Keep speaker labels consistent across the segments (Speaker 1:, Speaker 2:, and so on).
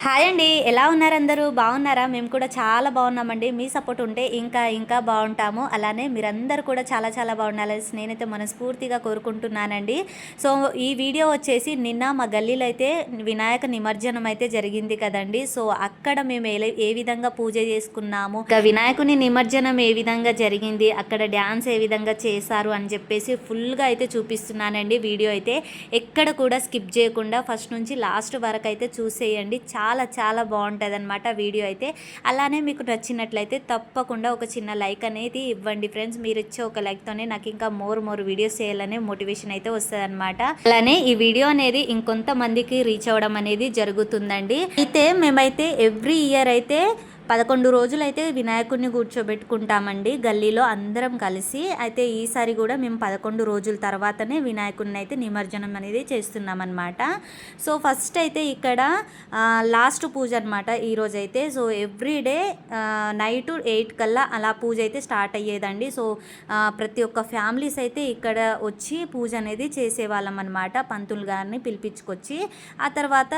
Speaker 1: Hi అండి ఎలా ఉన్నారు అందరూ? బాగున్నారా? మేము కూడా చాలా బాగున్నామండి. మీ సపోర్ట్ ఉంటే ఇంకా ఇంకా బాగుంటాము. అలానే మీరందరూ కూడా చాలా చాలా బాగుండాలని నేనైతే మనస్ఫూర్తిగా కోరుకుంటున్నానండి. సో ఈ వీడియో వచ్చేసి నిన్న మా గల్లీలో అయితే వినాయక నిమజ్జనం అయితే జరిగింది కదండి. సో అక్కడ మేము ఏ ఏ విధంగా పూజ చేసుకున్నాము? ఇంకా వినాయకుని నిమజ్జనం ఏ విధంగా జరిగింది? అక్కడ డ్యాన్స్ ఏ విధంగా చేశారు? అని చెప్పేసి ఫుల్గా అయితే చూపిస్తున్నానండి. వీడియో అయితే ఎక్కడ కూడా స్కిప్ చేయకుండా ఫస్ట్ నుంచి లాస్ట్ వరకు అయితే చూసేయండి. చాలా చాలా చాలా బాగుంటుంది అనమాట వీడియో అయితే. అలానే మీకు నచ్చినట్లయితే తప్పకుండా ఒక చిన్న లైక్ అనేది ఇవ్వండి ఫ్రెండ్స్. మీరు ఇచ్చే ఒక లైక్తోనే నాకు ఇంకా మోర్ మోర్ వీడియోస్ చేయాలనే మోటివేషన్ అయితే వస్తుంది అనమాట అలానే ఈ వీడియో అనేది ఇంకొంతమందికి రీచ్ అవ్వడం అనేది జరుగుతుందండి. అయితే మేమైతే ఎవ్రీ ఇయర్ అయితే పదకొండు రోజులు అయితే వినాయకుడిని కూర్చోబెట్టుకుంటామండి. గల్లీలో అందరం కలిసి అయితే ఈసారి కూడా మేము పదకొండు రోజుల తర్వాతనే వినాయకుడిని అయితే నిమజ్జనం అనేది చేస్తున్నామన్నమాట. సో ఫస్ట్ అయితే ఇక్కడ లాస్ట్ పూజ అనమాట ఈరోజైతే so every day night eight కల్లా అలా పూజ అయితే స్టార్ట్ అయ్యేదండి. సో ప్రతి ఒక్క ఫ్యామిలీస్ అయితే ఇక్కడ వచ్చి పూజ అనేది చేసేవాళ్ళం అనమాట పంతులు గారిని పిలిపించుకొచ్చి ఆ తర్వాత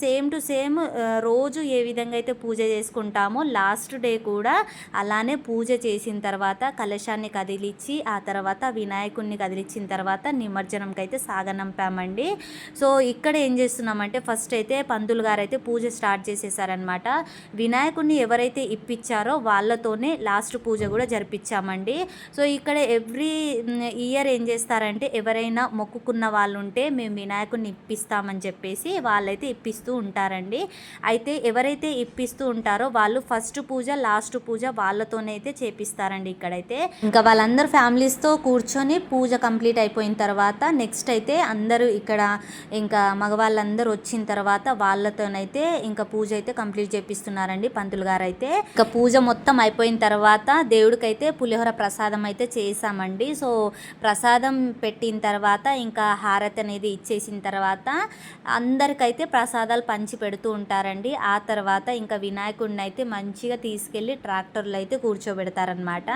Speaker 1: సేమ్ టు సేమ్ రోజు ఏ విధంగా అయితే పూజ చేసుకుంటాం చేసుకుంటామో లాస్ట్ డే కూడా అలానే పూజ చేసిన తర్వాత కలశాన్ని కదిలిచ్చి ఆ తర్వాత వినాయకుడిని కదిలిచ్చిన తర్వాత నిమజ్జనంకి అయితే సాగనంపామండి. సో ఇక్కడ ఏం చేస్తున్నామంటే ఫస్ట్ అయితే పంతులు గారు అయితే పూజ స్టార్ట్ చేసేసారనమాట వినాయకుడిని ఎవరైతే ఇప్పించారో వాళ్ళతోనే లాస్ట్ పూజ కూడా జరిపించామండి సో ఇక్కడ ఎవ్రీ ఇయర్ ఏం చేస్తారంటే ఎవరైనా మొక్కుకున్న వాళ్ళు ఉంటే మేము వినాయకుడిని ఇప్పిస్తామని చెప్పేసి వాళ్ళైతే ఇప్పిస్తూ ఉంటారండి. అయితే ఎవరైతే ఇప్పిస్తూ ఉంటారో వాళ్ళు వాళ్ళు ఫస్ట్ పూజ లాస్ట్ పూజ వాళ్ళతోనే అయితే చేపిస్తారండి ఇక్కడైతే. ఇంకా వాళ్ళందరూ ఫ్యామిలీస్తో కూర్చొని పూజ కంప్లీట్ అయిపోయిన తర్వాత నెక్స్ట్ అయితే అందరూ ఇక్కడ ఇంకా మగవాళ్ళందరూ వచ్చిన తర్వాత వాళ్ళతోనైతే ఇంకా పూజ అయితే కంప్లీట్ చేపిస్తున్నారండి పంతులు గారు అయితే ఇంకా పూజ మొత్తం అయిపోయిన తర్వాత దేవుడికైతే పులిహోర ప్రసాదం అయితే చేసామండి సో ప్రసాదం పెట్టిన తర్వాత ఇంకా హారతి అనేది ఇచ్చేసిన తర్వాత అందరికైతే ప్రసాదాలు పంచి పెడుతూ ఉంటారండి. ఆ తర్వాత ఇంకా వినాయకుడిని అయితే మంచిగా తీసుకెళ్ళి ట్రాక్టర్లో అయితే కూర్చోబెడతారనమాట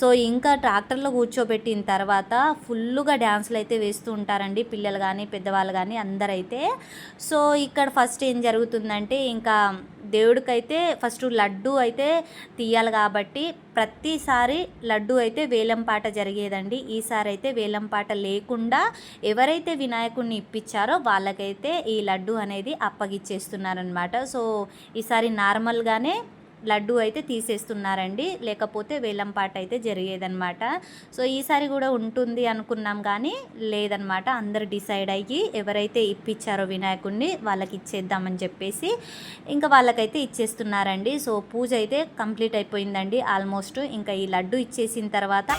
Speaker 1: సో ఇంకా ట్రాక్టర్లో కూర్చోబెట్టిన తర్వాత ఫుల్గా డ్యాన్సులు అయితే వేస్తూ ఉంటారండి పిల్లలు కానీ పెద్దవాళ్ళు కానీ అందరైతే. సో ఇక్కడ ఫస్ట్ ఏం జరుగుతుందంటే ఇంకా దేవుడికైతే ఫస్ట్ లడ్డు అయితే తీయాలి కాబట్టి ప్రతిసారి లడ్డు అయితే వేలంపాట జరిగేదండి. ఈసారి అయితే వేలంపాట లేకుండా ఎవరైతే వినాయకుడిని ఇప్పించారో వాళ్ళకైతే ఈ లడ్డు అనేది అప్పగిచ్చేస్తున్నారనమాట సో ఈసారి నార్మల్గానే లడ్డు అయితే తీసేస్తున్నారండి. లేకపోతే వేలంపాట అయితే జరిగేదన్నమాట. సో ఈసారి కూడా ఉంటుంది అనుకున్నాం కానీ లేదనమాట అందరు డిసైడ్ అయ్యి ఎవరైతే ఇప్పించారో వినాయకుడిని వాళ్ళకి ఇచ్చేద్దామని చెప్పేసి ఇంకా వాళ్ళకైతే ఇచ్చేస్తున్నారండి. సో పూజ అయితే కంప్లీట్ అయిపోయిందండి. ఆల్మోస్ట్ ఇంకా ఈ లడ్డు ఇచ్చేసిన తర్వాత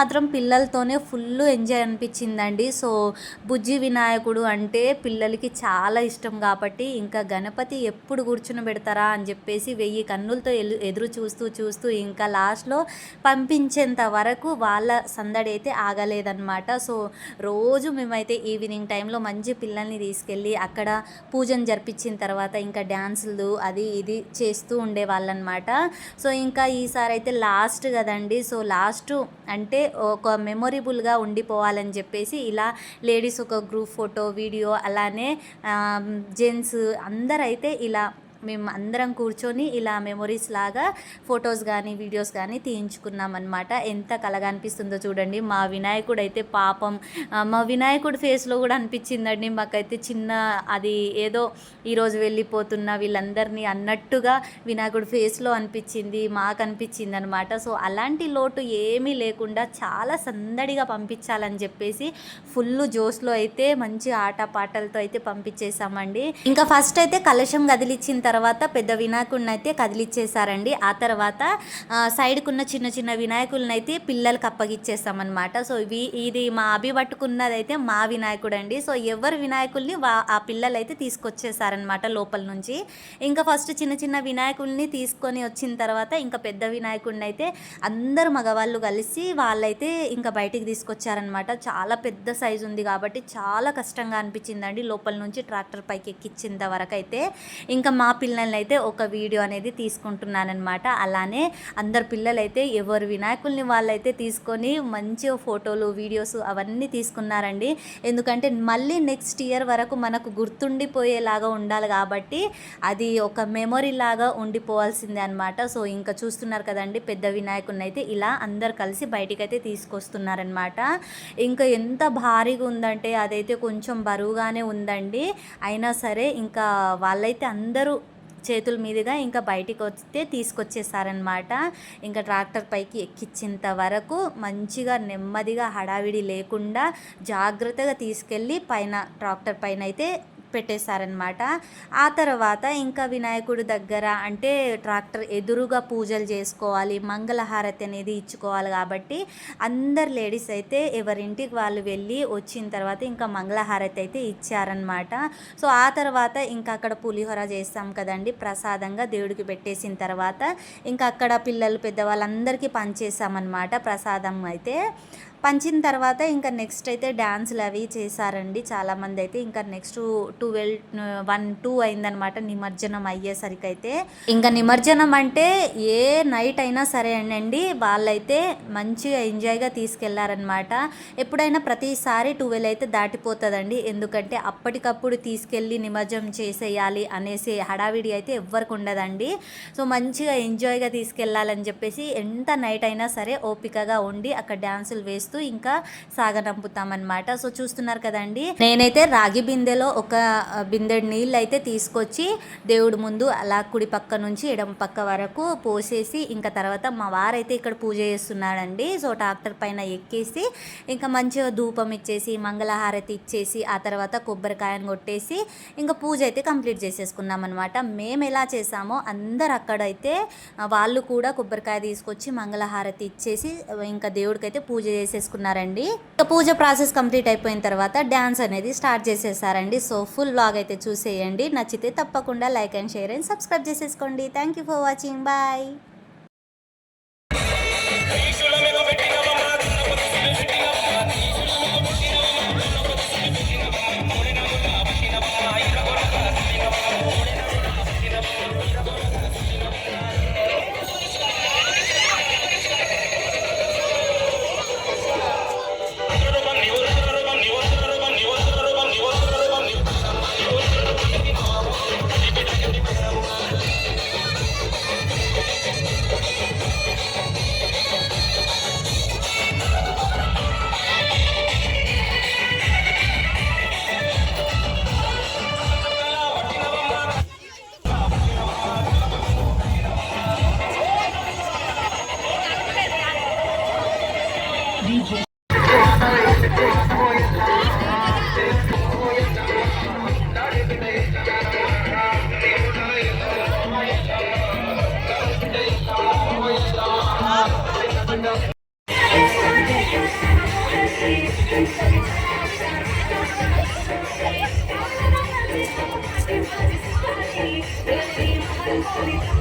Speaker 1: మాత్రం పిల్లలతోనే ఫుల్ ఎంజాయ్ అనిపించిందండి. సో బుజ్జి వినాయకుడు అంటే పిల్లలకి చాలా ఇష్టం కాబట్టి ఇంకా గణపతి ఎప్పుడు కూర్చుని పెడతారా అని చెప్పేసి వెయ్యి కన్నులతో ఎదురు చూస్తూ చూస్తూ ఇంకా లాస్ట్లో పంపించేంత వరకు వాళ్ళ సందడి అయితే ఆగలేదన్నమాట. సో రోజు మేమైతే ఈవినింగ్ టైంలో మంచి పిల్లల్ని తీసుకెళ్ళి అక్కడ పూజను జరిపించిన తర్వాత ఇంకా డ్యాన్సులు అది ఇది చేస్తూ ఉండేవాళ్ళనమాట సో ఇంకా ఈసారి అయితే లాస్ట్ కదండి. సో లాస్ట్ అంటే ఒక మెమొరబుల్గా ఉండిపోవాలని చెప్పేసి ఇలా లేడీస్ ఒక గ్రూప్ ఫోటో వీడియో అలానే జెంట్స్ అందరైతే ఇలా మేము అందరం కూర్చొని ఇలా మెమొరీస్ లాగా ఫొటోస్ కానీ వీడియోస్ కానీ తీయించుకున్నాం అనమాట ఎంత కలగా అనిపిస్తుందో చూడండి. మా వినాయకుడు అయితే పాపం మా వినాయకుడు ఫేస్లో కూడా అనిపించిందండి. మాకైతే చిన్న అది ఏదో ఈరోజు వెళ్ళిపోతున్న వీళ్ళందరినీ అన్నట్టుగా వినాయకుడు ఫేస్లో అనిపించింది మాకు అనిపించింది అనమాట సో అలాంటి లోటు ఏమీ లేకుండా చాలా సందడిగా పంపించాలని చెప్పేసి ఫుల్ జోస్లో అయితే మంచి ఆట పాటలతో అయితే పంపించేసామండి ఇంకా ఫస్ట్ అయితే కలశం కదిలిచ్చిన తర్వాత పెద్ద వినాయకుడిని అయితే కదిలిచ్చేసారండి ఆ తర్వాత సైడ్కున్న చిన్న చిన్న వినాయకులను అయితే పిల్లలకి అప్పగిచ్చేస్తామన్నమాట. సో ఇవి ఇది మా అభి పట్టుకున్నదైతే మా వినాయకుడు అండి సో ఎవరు వినాయకుల్ని వా ఆ పిల్లలు అయితే తీసుకొచ్చేసారనమాట లోపల నుంచి. ఇంకా ఫస్ట్ చిన్న చిన్న వినాయకుల్ని తీసుకొని వచ్చిన తర్వాత ఇంకా పెద్ద వినాయకుడిని అయితే అందరు మగవాళ్ళు కలిసి వాళ్ళైతే ఇంకా బయటికి తీసుకొచ్చారనమాట చాలా పెద్ద సైజు ఉంది కాబట్టి చాలా కష్టంగా అనిపించిందండి లోపల నుంచి ట్రాక్టర్ పైకి ఎక్కించేంత వరకు అయితే ఇంకా మా పిల్లల్ని అయితే ఒక వీడియో అనేది తీసుకుంటున్నానమాట అలానే అందరు పిల్లలైతే ఎవరు వినాయకుల్ని వాళ్ళైతే తీసుకొని మంచి ఫోటోలు వీడియోస్ అవన్నీ తీసుకున్నారండి. ఎందుకంటే మళ్ళీ నెక్స్ట్ ఇయర్ వరకు మనకు గుర్తుండిపోయేలాగా ఉండాలి కాబట్టి అది ఒక మెమొరీ లాగా ఉండిపోవాల్సిందే అనమాట సో ఇంకా చూస్తున్నారు కదండి పెద్ద వినాయకుడిని అయితే ఇలా అందరు కలిసి బయటికి అయితే తీసుకొస్తున్నారనమాట ఇంకా ఎంత భారీగా ఉందంటే అదైతే కొంచెం బరువుగానే ఉందండి. అయినా సరే ఇంకా వాళ్ళైతే అందరూ చేతుల మీదుగా ఇంకా బయటికి వస్తే తీసుకొచ్చేసారనమాట ఇంకా ట్రాక్టర్ పైకి ఎక్కించేంత వరకు మంచిగా నెమ్మదిగా హడావిడి లేకుండా జాగ్రత్తగా తీసుకెళ్ళి పైన ట్రాక్టర్ పైన అయితే పెట్టేశారనమాట ఆ తర్వాత ఇంకా వినాయకుడి దగ్గర అంటే ట్రాక్టర్ ఎదురుగా పూజలు చేసుకోవాలి మంగళహారతి అనేది ఇచ్చుకోవాలి కాబట్టి అందరు లేడీస్ అయితే ఎవరింటికి వాళ్ళు వెళ్ళి వచ్చిన తర్వాత ఇంకా మంగళహారతి అయితే ఇచ్చారనమాట సో ఆ తర్వాత ఇంకా అక్కడ పులిహోర చేస్తాం కదండి ప్రసాదంగా దేవుడికి పెట్టేసిన తర్వాత ఇంకా అక్కడ పిల్లలు పెద్దవాళ్ళందరికీ పంచేసామన్నమాట ప్రసాదం అయితే. పంచిన తర్వాత ఇంకా నెక్స్ట్ అయితే డ్యాన్సులు అవి చేశారండి. చాలామంది అయితే ఇంకా నెక్స్ట్ ట్వెల్వ్ వన్ టూ అయిందనమాట నిమజ్జనం అయ్యేసరికి అయితే ఇంకా నిమజ్జనం అంటే ఏ నైట్ అయినా సరే అండి వాళ్ళైతే మంచిగా ఎంజాయ్గా తీసుకెళ్ళారనమాట. ఎప్పుడైనా ప్రతిసారి ట్వెల్వ్ అయితే దాటిపోతుందండి. ఎందుకంటే అప్పటికప్పుడు తీసుకెళ్ళి నిమజ్జనం చేసేయాలి అనేసి హడావిడి అయితే ఎవ్వరికి ఉండదండి. సో మంచిగా ఎంజాయ్గా తీసుకెళ్ళాలని చెప్పేసి ఎంత నైట్ అయినా సరే ఓపికగా ఉండి అక్కడ డ్యాన్సులు వేస్తూ ఇంకా సాగనంపుతామన్నమాట. సో చూస్తున్నారు కదండి నేనైతే రాగి బిందెలో ఒక బిందెడు నీళ్ళు అయితే తీసుకొచ్చి దేవుడి ముందు అలా కుడి పక్క నుంచి ఎడమ పక్క వరకు పోసేసి ఇంకా తర్వాత మా వారైతే ఇక్కడ పూజ చేస్తున్నాడండి. సో ట్రాక్టర్ పైన ఎక్కేసి ఇంకా మంచిగా ధూపం ఇచ్చేసి మంగళహారతి ఇచ్చేసి ఆ తర్వాత కొబ్బరికాయను కొట్టేసి ఇంకా పూజ అయితే కంప్లీట్ చేసేసుకున్నాం అనమాట మేము ఎలా చేసామో అందరు అక్కడైతే వాళ్ళు కూడా కొబ్బరికాయ తీసుకొచ్చి మంగళహారతి ఇచ్చేసి ఇంకా దేవుడికైతే పూజ చేసేసుకున్నారండి ఇక పూజ ప్రాసెస్ కంప్లీట్ అయిపోయిన తర్వాత డ్యాన్స్ అనేది స్టార్ట్ చేసేసారండి. సో ఫుల్ బ్లాగ్ అయితే చూసేయండి. నచ్చితే తప్పకుండా like and share and subscribe చేసేసుకోండి. Thank you for watching bye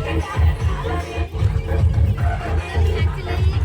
Speaker 1: Thank you.